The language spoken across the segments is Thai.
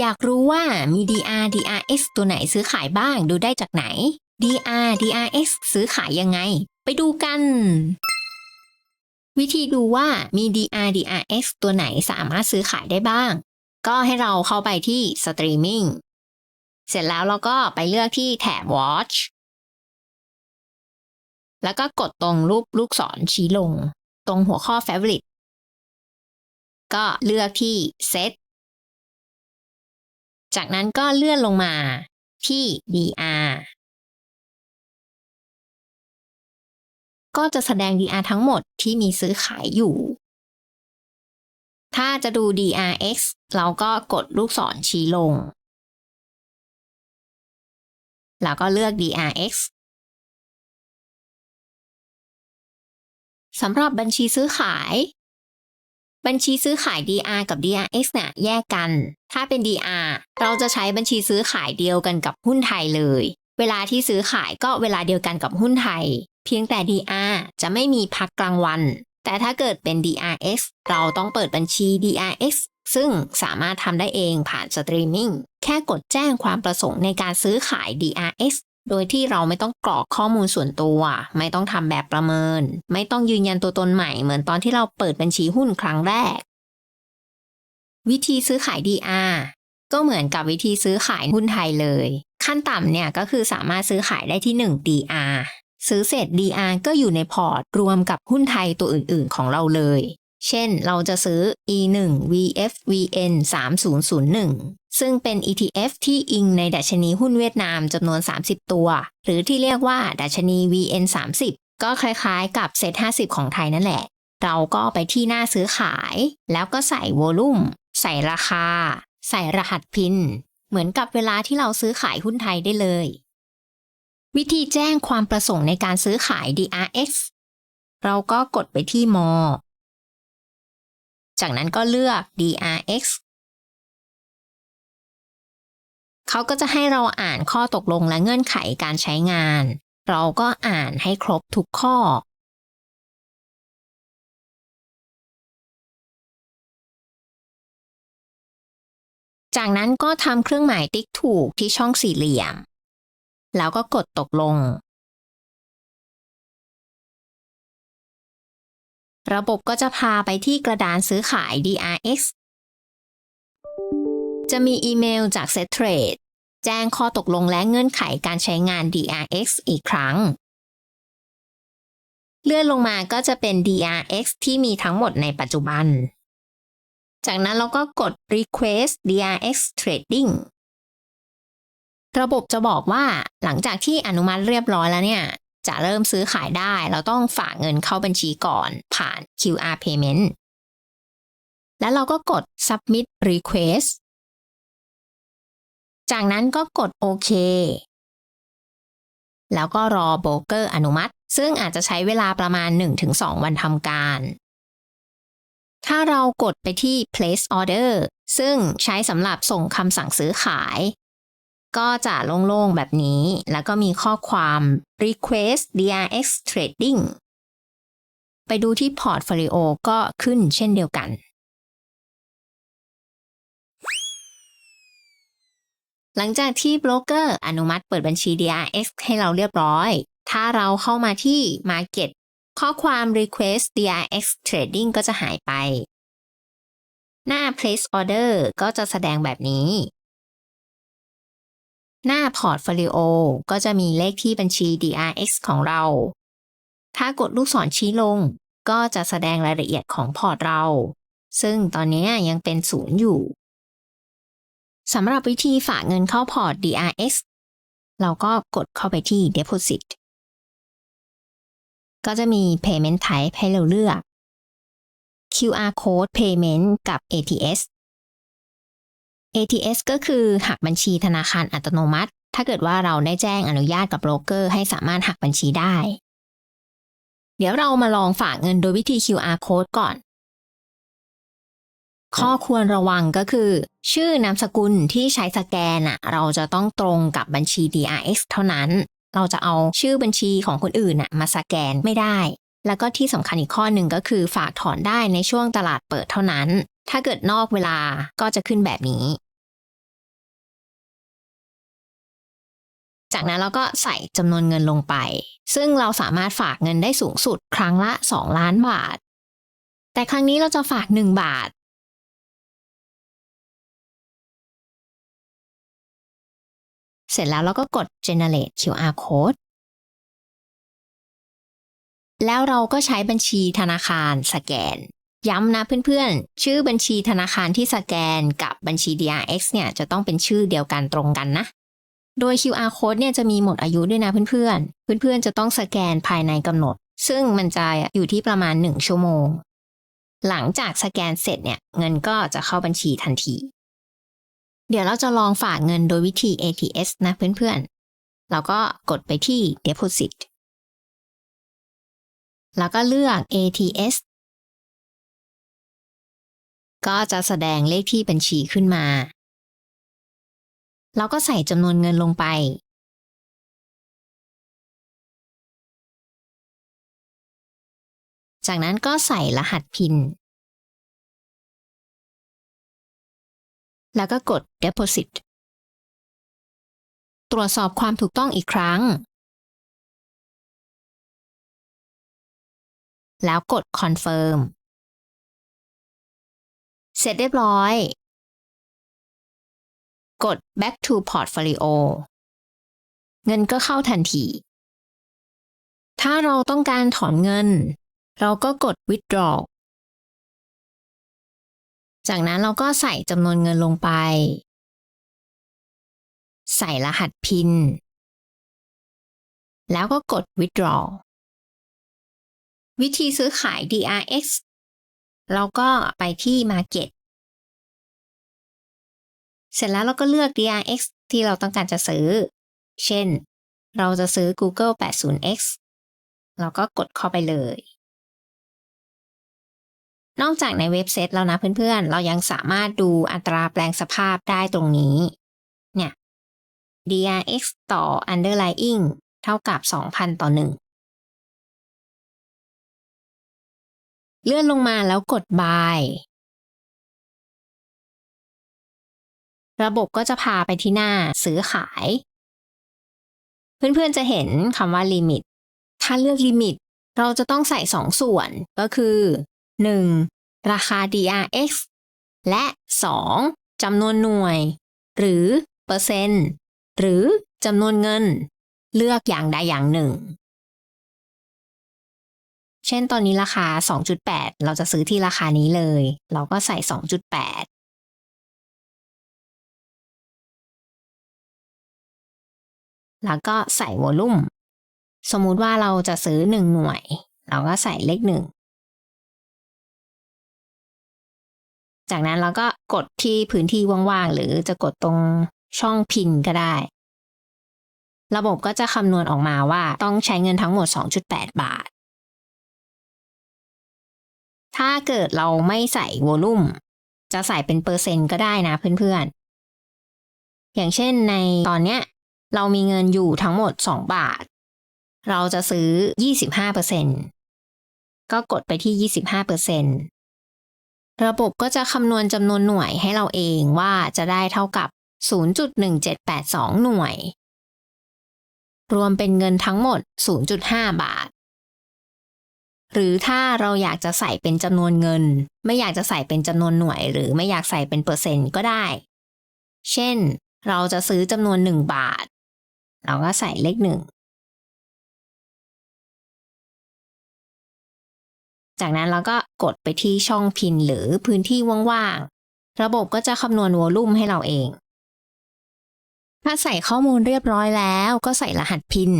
อยากรู้ว่ามี DR DRX ตัวไหนซื้อขายบ้างดูได้จากไหน DR DRX ซื้อขายยังไง ไปดูกัน วิธีดูว่ามี DR DRX ตัวไหนสามารถซื้อขายได้บ้าง ก็ให้เราเข้าไปที่ Streaming เสร็จแล้วเราก็ไปเลือกที่แถบ Watch แล้วก็กดตรงรูปลูกศรชี้ลง ตรงหัวข้อ Favorite ก็เลือกที่ Set จากนั้นก็เลื่อนลงมาที่ DR ก็จะแสดง DR ทั้งหมดที่มีซื้อขายอยู่ ถ้าจะดู DRX เราก็กดลูกศรชี้ลง แล้วก็เลือก DRX สำหรับบัญชีซื้อขาย บัญชีซื้อขาย DR กับ DRX เนี่ยแยกกัน ถ้าเป็น DR เราจะใช้บัญชีซื้อขายเดียวกันกับหุ้นไทยเลย เวลาที่ซื้อขายก็เวลาเดียวกันกับหุ้นไทย เพียงแต่ DR จะไม่มีพักกลางวัน แต่ถ้าเกิดเป็น DRX เราต้องเปิดบัญชี DRX ซึ่งสามารถทำได้เองผ่านสตรีมมิ่ง แค่กดแจ้งความประสงค์ในการซื้อขาย DRX โดยที่เราไม่ต้องกรอกข้อมูลส่วนตัว ไม่ต้องทำแบบประเมิน ไม่ต้องยืนยันตัวตนใหม่เหมือนตอนที่เราเปิดบัญชีหุ้นครั้งแรก วิธีซื้อขาย DR ก็เหมือนกับวิธีซื้อขายหุ้นไทยเลย ขั้นต่ำเนี่ยก็คือสามารถซื้อขายได้ที่ 1 DR ซื้อเสร็จ DR ก็อยู่ในพอร์ตรวมกับหุ้นไทยตัวอื่น ๆ ของเราเลย เช่น เราจะซื้อ E1 VFVN 3001 ซึ่งเป็น ETF ที่อิงในดัชนีหุ้นเวียดนามจำนวน 30 ตัว หรือที่เรียกว่าดัชนี VN 30ก็คล้ายๆ กับเซ็ต50 ของไทยนั่นแหละ เราก็ไปที่หน้าซื้อขาย แล้วก็ใส่โวลุ่ม ใส่ราคา ใส่รหัสพิน เหมือนกับเวลาที่เราซื้อขายหุ้นไทยได้เลย วิธีแจ้งความประสงค์ในการซื้อขาย DRX เราก็กดไปที่มอ จากนั้นก็เลือก DRX เขาก็จะให้เราอ่านข้อตกลงและเงื่อนไขการใช้งาน เราก็อ่านให้ครบทุกข้อ จากนั้นก็ทำเครื่องหมายติ๊กถูกที่ช่องสี่เหลี่ยม แล้วก็กดตกลง ระบบก็จะพาไปที่กระดานซื้อขาย DRX จะมีอีเมลจาก Set Trade แจ้งข้อตกลงและเงื่อนไขการใช้งาน DRX อีกครั้ง เลื่อนลงมาก็จะเป็น DRX ที่มีทั้งหมดในปัจจุบัน จากนั้นเราก็กด Request DRX Trading ระบบจะบอกว่าหลังจากที่อนุมัติเรียบร้อยแล้วเนี่ย จะเริ่มซื้อขายได้ เราต้องฝากเงินเข้าบัญชีก่อนผ่าน QR Payment แล้วเราก็กด Submit Request จากนั้นก็กดโอเคแล้วก็รอโบรกเกอร์อนุมัติ ซึ่งอาจจะใช้เวลาประมาณ 1-2 วันทำการ ถ้าเรากดไปที่ place order ซึ่งใช้สำหรับส่งคำสั่งซื้อขาย ก็จะโล่งๆแบบนี้ แล้วก็มีข้อความ request DRX trading ไปดูที่ portfolio ก็ขึ้นเช่นเดียวกัน หลังจากที่โบรกเกอร์อนุมัติเปิดบัญชี DRX ให้เราเรียบร้อย ถ้าเราเข้ามาที่ Market ข้อความ Request DRX Trading ก็จะหายไป หน้า Place Order ก็จะแสดงแบบนี้ หน้า Portfolio ก็จะมีเลขที่บัญชี DRX ของเรา ถ้ากดลูกศรชี้ลง ก็จะแสดงรายละเอียดของพอร์ตเรา ซึ่งตอนนี้ยังเป็นศูนย์อยู่สำหรับวิธีฝากเงินเข้าพอร์ต DRX เราก็กดเข้าไปที่ Deposit ก็จะมี Payment Type ให้เราเลือก QR Code Payment กับ ATS ATS ก็คือหักบัญชีธนาคารอัตโนมัติ ถ้าเกิดว่าเราได้แจ้งอนุญาตกับโบรกเกอร์ ให้สามารถหักบัญชีได้ เดี๋ยวเรามาลองฝากเงินโดยวิธี QR Code ก่อน ข้อควรระวังก็คือ ชื่อนามสกุลที่ใช้สแกนอะเราจะต้องตรงกับบัญชี DRX เท่านั้น เราจะเอาชื่อบัญชีของคนอื่นอะมาสแกนไม่ได้ แล้วก็ที่สำคัญอีกข้อหนึ่งก็คือฝากถอนได้ในช่วงตลาดเปิดเท่านั้น ถ้าเกิดนอกเวลาก็จะขึ้นแบบนี้ จากนั้นเราก็ใส่จำนวนเงินลงไป ซึ่งเราสามารถฝากเงินได้สูงสุดครั้งละ 2 ล้านบาท แต่ครั้งนี้เราจะฝาก 1 บาท เสร็จแล้วเราก็กด generate QR code แล้วเราก็ใช้บัญชีธนาคารสแกน ย้ำนะเพื่อนๆ ชื่อบัญชีธนาคารที่สแกนกับบัญชี DRX เนี่ยจะต้องเป็นชื่อเดียวกันตรงกันนะ โดย QR code เนี่ยจะมีหมดอายุด้วยนะเพื่อนๆ เพื่อนๆ จะต้องสแกนภายในกำหนด ซึ่งมันจะอยู่ที่ประมาณ 1 ชั่วโมง หลังจากสแกนเสร็จเนี่ยเงินก็จะเข้าบัญชีทันที เดี๋ยวเราจะลองฝากเงินโดยวิธี ATS นะเพื่อนๆ เราก็กดไปที่ Deposit แล้วก็เลือก ATS ก็จะแสดงเลขที่บัญชีขึ้นมาเราก็ใส่จำนวนเงินลงไป จากนั้นก็ใส่รหัสพิน แล้วก็กด Deposit ตรวจสอบความถูกต้องอีกครั้ง แล้วกด Confirm เสร็จเรียบร้อย กด back to portfolio เงินก็เข้าทันที ถ้าเราต้องการถอนเงิน เราก็กด withdraw จากนั้นเราก็ใส่จำนวนเงินลงไป ใส่รหัสพิน แล้วก็กด withdraw วิธีซื้อขาย DRX เราก็ไปที่ Market เสร็จแล้วเราก็เลือก DRX ที่เราต้องการจะซื้อ เช่น เราจะซื้อ Google 80X เราก็กดเข้าไปเลย นอกจากในเว็บเซตแล้วนะเพื่อนๆ เรายังสามารถดูอัตราแปลงสภาพได้ตรงนี้ เนี่ย DRX ต่อ underlying เท่ากับ 2,000 ต่อ เลื่อนลงมาแล้วกด buy ระบบก็จะพาไปที่หน้าซื้อขาย เพื่อนๆจะเห็นคำว่า limit ถ้าเลือก limit เราจะต้องใส่ 2 ส่วนก็คือ 1. ราคา DRX และ 2. จำนวนหน่วย หรือเปอร์เซ็นต์ หรือจำนวนเงิน เลือกอย่างใดอย่างหนึ่ง เช่นตอนนี้ราคา 2.8 เราจะซื้อที่ราคานี้เลย เราก็ใส่ 2.8แล้วก็ใส่วอลลุ่ม สมมุติว่าเราจะซื้อ 1 หน่วย เราก็ใส่เลขหนึ่งจากนั้นเราก็กดที่พื้นที่ว่างๆ หรือจะกดตรงช่องพินก็ได้ ระบบก็จะคำนวณออกมาว่าต้องใช้เงินทั้งหมด 2.8 บาท ถ้าเกิดเราไม่ใส่วอลลุ่ม จะใส่เป็นเปอร์เซ็นต์ก็ได้นะเพื่อนๆ อย่างเช่นในตอนเนี้ย เรามีเงินอยู่ทั้งหมด 2 บาท เราจะซื้อ 25%ก็กดไปที่ 25%ระบบก็จะคำนวณจำนวนหน่วยให้เราเองว่าจะได้เท่ากับ 0.1782 หน่วย รวมเป็นเงินทั้งหมด 0.5 บาท หรือถ้าเราอยากจะใส่เป็นจำนวนเงิน ไม่อยากจะใส่เป็นจำนวนหน่วย หรือไม่อยากใส่เป็นเปอร์เซ็นต์ก็ได้ เช่น เราจะซื้อจำนวน 1 บาท เราก็ใส่เลขหนึ่งจากนั้นเราก็กดไปที่ช่องพินหรือพื้นที่ว่างๆ ระบบก็จะคำนวณวอลลุ่มให้เราเอง ถ้าใส่ข้อมูลเรียบร้อยแล้วก็ใส่รหัสพิน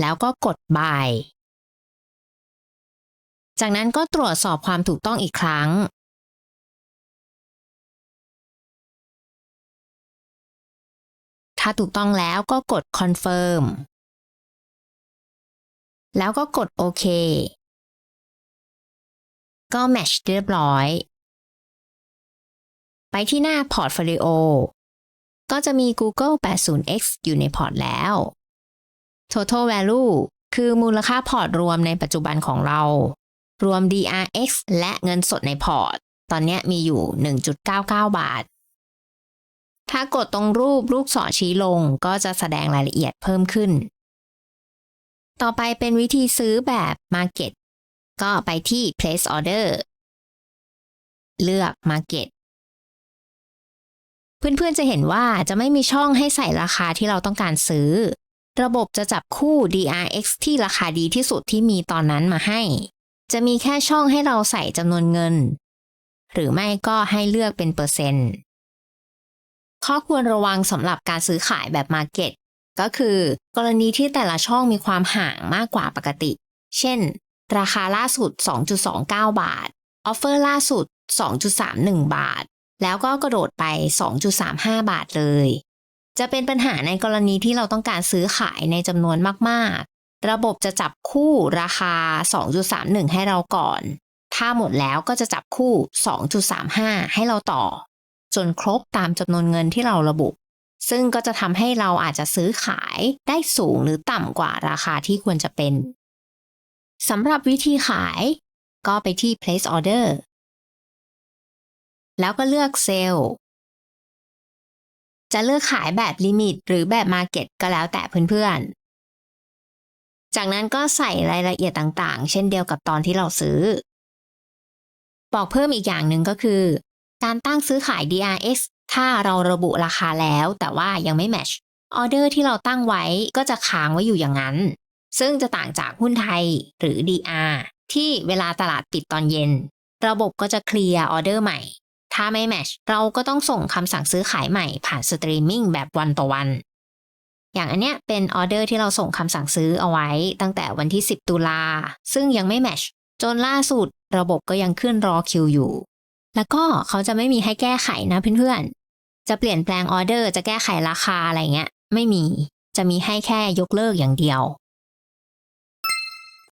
แล้วก็กด buy จากนั้นก็ตรวจสอบความถูกต้องอีกครั้ง ถ้าถูกต้องแล้วก็กด confirm แล้วก็กดโอเค ก็ match เรียบร้อย ไปที่หน้า Portfolio ก็จะมี Google 80X อยู่ในพอร์ตแล้ว Total Value คือมูลค่าพอร์ตรวมในปัจจุบันของเรา รวม DRX และเงินสดในพอร์ต ตอนนี้มีอยู่ 1.99 บาท ถ้ากดตรงรูปลูกศรชี้ลงก็จะแสดงรายละเอียดเพิ่มขึ้น ต่อไปเป็นวิธีซื้อแบบ Market ก็ไปที่ place order เลือก Market เพื่อนๆจะเห็นว่าจะไม่มีช่องให้ใส่ราคาที่เราต้องการซื้อ ระบบจะจับคู่ DRX ที่ราคาดีที่สุดที่มีตอนนั้นมาให้ จะมีแค่ช่องให้เราใส่จำนวนเงิน หรือไม่ก็ให้เลือกเป็นเปอร์เซ็นต์ ข้อควรระวังสำหรับการซื้อขายแบบ Market ก็คือ กรณีที่แต่ละช่องมีความห่างมากกว่าปกติ เช่น ราคาล่าสุด 2.29 บาท ออฟเฟอร์ล่าสุด 2.31 บาท แล้วก็กระโดดไป 2.35 บาทเลย จะเป็นปัญหาในกรณีที่เราต้องการซื้อขายในจำนวนมากๆ ระบบจะจับคู่ราคา 2.31 ให้เราก่อน ถ้าหมดแล้วก็จะจับคู่ 2.35 ให้เราต่อ จนครบตามจำนวนเงินที่เราระบุ ซึ่งก็จะทำให้เราอาจจะซื้อขายได้สูงหรือต่ำกว่าราคาที่ควรจะเป็นสำหรับวิธีขายก็ไปที่ place order แล้วก็เลือกเซลล์ จะเลือกขายแบบลิมิตหรือแบบ Market ก็แล้วแต่เพื่อนๆ จากนั้นก็ใส่รายละเอียดต่างๆ เช่นเดียวกับตอนที่เราซื้อ บอกเพิ่มอีกอย่างหนึ่งก็คือ การตั้งซื้อขาย DRX ถ้าเราระบุราคาแล้วแต่ว่ายังไม่แมชออเดอร์ที่เราตั้งไว้ก็จะค้างไว้อยู่อย่างนั้น ซึ่งจะต่างจากหุ้นไทยหรือ DR ที่เวลาตลาดปิดตอนเย็น ระบบก็จะเคลียร์ออเดอร์ใหม่ ถ้าไม่แมชเราก็ต้องส่งคำสั่งซื้อขายใหม่ผ่านสตรีมมิ่งแบบวันต่อวัน อย่างอันเนี้ยเป็นออเดอร์ที่เราส่งคำสั่งซื้อเอาไว้ตั้งแต่วันที่ 10 ตุลา ซึ่งยังไม่แมชจนล่าสุดระบบก็ยังขึ้นรอคิวอยู่ แล้วก็เขาจะไม่มีให้แก้ไขนะเพื่อนๆ จะเปลี่ยนแปลงออเดอร์จะแก้ไขราคาอะไรเงี้ย ไม่มี จะมีให้แค่ยกเลิกอย่างเดียว